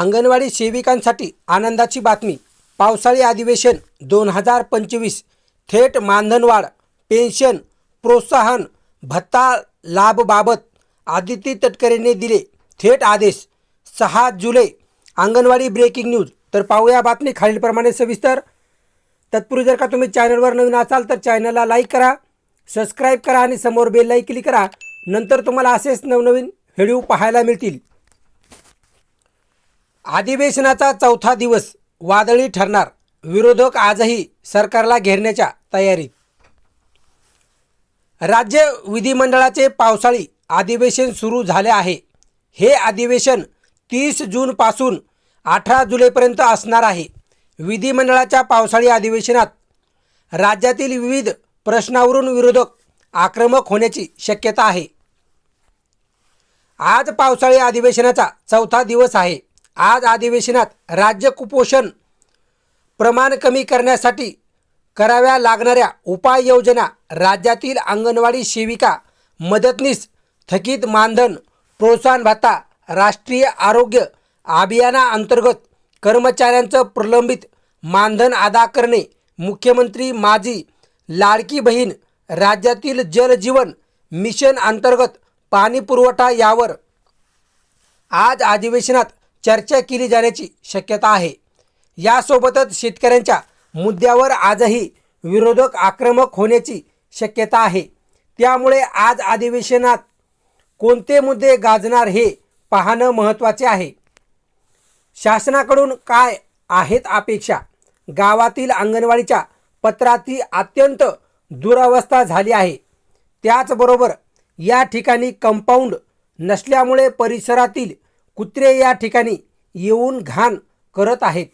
अंगणवाडी सेविकांसाठी आनंदाची बातमी. पावसाळी अधिवेशन दोन हजार पंचवीस. थेट मानधनवाढ पेन्शन प्रोत्साहन भत्ता लाभबाबत आदिती तटकरेंनी दिले थेट आदेश. सहा जुलै अंगणवाडी ब्रेकिंग न्यूज. तर पाहूया बातमी खालीलप्रमाणे सविस्तर. तत्पूर्वी जर का तुम्ही चॅनलवर नवीन असाल तर चॅनलला लाईक करा सबस्क्राईब करा आणि समोर बेललाही क्लिक करा. नंतर तुम्हाला असेच नवनवीन व्हिडिओ पाहायला मिळतील. अधिवेशनाचा चौथा दिवस वादळी ठरणार. विरोधक आजही सरकारला घेरण्याच्या तयारीत. राज्य विधिमंडळाचे पावसाळी अधिवेशन सुरू झाले आहे. हे अधिवेशन तीस जूनपासून अठरा जुलैपर्यंत असणार आहे. विधिमंडळाच्या पावसाळी अधिवेशनात राज्यातील विविध प्रश्नावरून विरोधक आक्रमक होण्याची शक्यता आहे. आज पावसाळी अधिवेशनाचा चौथा दिवस आहे. आज अधिवेशनात राज्य कुपोषण प्रमाण कमी करण्यासाठी कराव्या लागणाऱ्या उपाययोजना राज्यातील अंगणवाडी सेविका मदतनीस थकीत मानधन प्रोत्साहन भत्ता राष्ट्रीय आरोग्य अभियानाअंतर्गत कर्मचाऱ्यांचं प्रलंबित मानधन अदा करणे मुख्यमंत्री माझी लाडकी बहीण राज्यातील जलजीवन मिशन अंतर्गत पाणी पुरवठा यावर आज अधिवेशनात चर्चा केली जाण्याची शक्यता आहे. यासोबतच शेतकऱ्यांच्या मुद्द्यावर आजही विरोधक आक्रमक होण्याची शक्यता आहे. त्यामुळे आज अधिवेशनात कोणते मुद्दे गाजणार हे पाहणं महत्त्वाचे आहे. शासनाकडून काय आहेत अपेक्षा? गावातील अंगणवाडीच्या पत्राची अत्यंत दुरावस्था झाली आहे. त्याचबरोबर या ठिकाणी कंपाऊंड नसल्यामुळे परिसरातील कुत्रे या ठिकाणी येऊन घाण करत आहेत.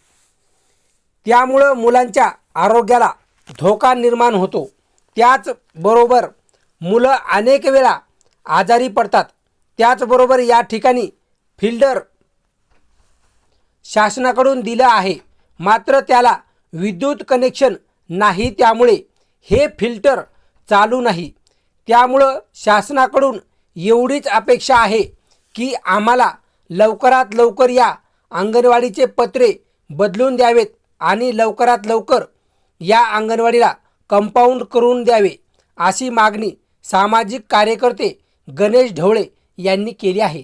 त्यामुळं मुलांच्या आरोग्याला धोका निर्माण होतो. त्याचबरोबर मुलं अनेक वेळा आजारी पडतात. त्याचबरोबर या ठिकाणी फिल्डर शासनाकडून दिलं आहे. मात्र त्याला विद्युत कनेक्शन नाही त्यामुळे हे फिल्टर चालू नाही. त्यामुळं शासनाकडून एवढीच अपेक्षा आहे की आम्हाला लवकरात लवकर या अंगणवाडीचे पत्रे बदलून द्यावेत आणि लवकरात लवकर या अंगणवाडीला कंपाऊंड करून द्यावे अशी मागणी सामाजिक कार्यकर्ते गणेश ढवळे यांनी केली आहे.